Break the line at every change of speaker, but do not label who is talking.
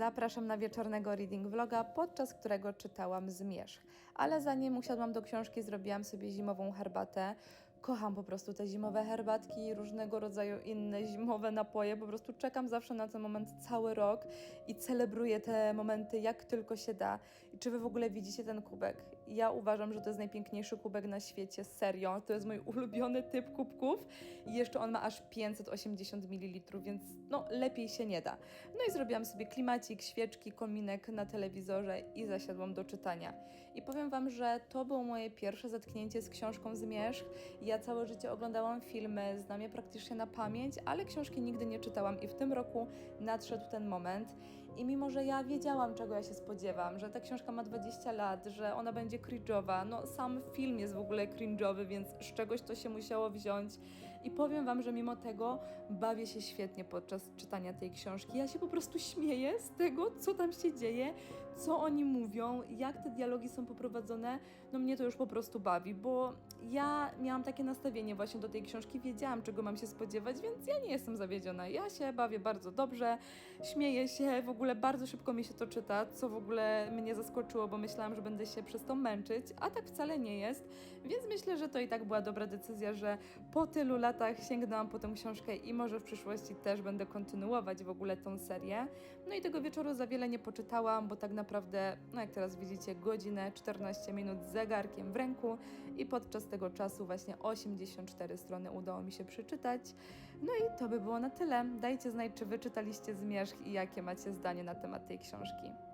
Zapraszam na wieczornego reading vloga, podczas którego czytałam Zmierzch. Ale zanim usiadłam do książki, zrobiłam sobie zimową herbatę. Kocham po prostu te zimowe herbatki i różnego rodzaju inne zimowe napoje. Po prostu czekam zawsze na ten moment cały rok i celebruję te momenty jak tylko się da. I czy wy w ogóle widzicie ten kubek? Ja uważam, że to jest najpiękniejszy kubek na świecie, serio. To jest mój ulubiony typ kubków i jeszcze on ma aż 580 ml, więc no lepiej się nie da. No i zrobiłam sobie klimacik, świeczki, kominek na telewizorze i zasiadłam do czytania. I powiem wam, że to było moje pierwsze zetknięcie z książką Zmierzch. Ja całe życie oglądałam filmy, znam je praktycznie na pamięć, ale książki nigdy nie czytałam i w tym roku nadszedł ten moment. I mimo, że ja wiedziałam, czego ja się spodziewam, że ta książka ma 20 lat, że ona będzie cringe'owa, no sam film jest w ogóle cringe'owy, więc z czegoś to się musiało wziąć. I powiem Wam, że mimo tego bawię się świetnie podczas czytania tej książki. Ja się po prostu śmieję z tego, co tam się dzieje, co oni mówią, jak te dialogi są poprowadzone. No mnie to już po prostu bawi, bo ja miałam takie nastawienie właśnie do tej książki, wiedziałam, czego mam się spodziewać, więc ja nie jestem zawiedziona. Ja się bawię bardzo dobrze, śmieję się, w ogóle bardzo szybko mi się to czyta, co w ogóle mnie zaskoczyło, bo myślałam, że będę się przez to męczyć, a tak wcale nie jest. Więc myślę, że to i tak była dobra decyzja, że po tylu latach sięgnęłam po tę książkę i może w przyszłości też będę kontynuować w ogóle tą serię. No i tego wieczoru za wiele nie poczytałam, bo tak naprawdę, no jak teraz widzicie, godzinę 14 minut z zegarkiem w ręku i podczas tego czasu właśnie 84 strony udało mi się przeczytać. No i to by było na tyle. Dajcie znać, czy wy czytaliście Zmierzch i jakie macie zdanie na temat tej książki.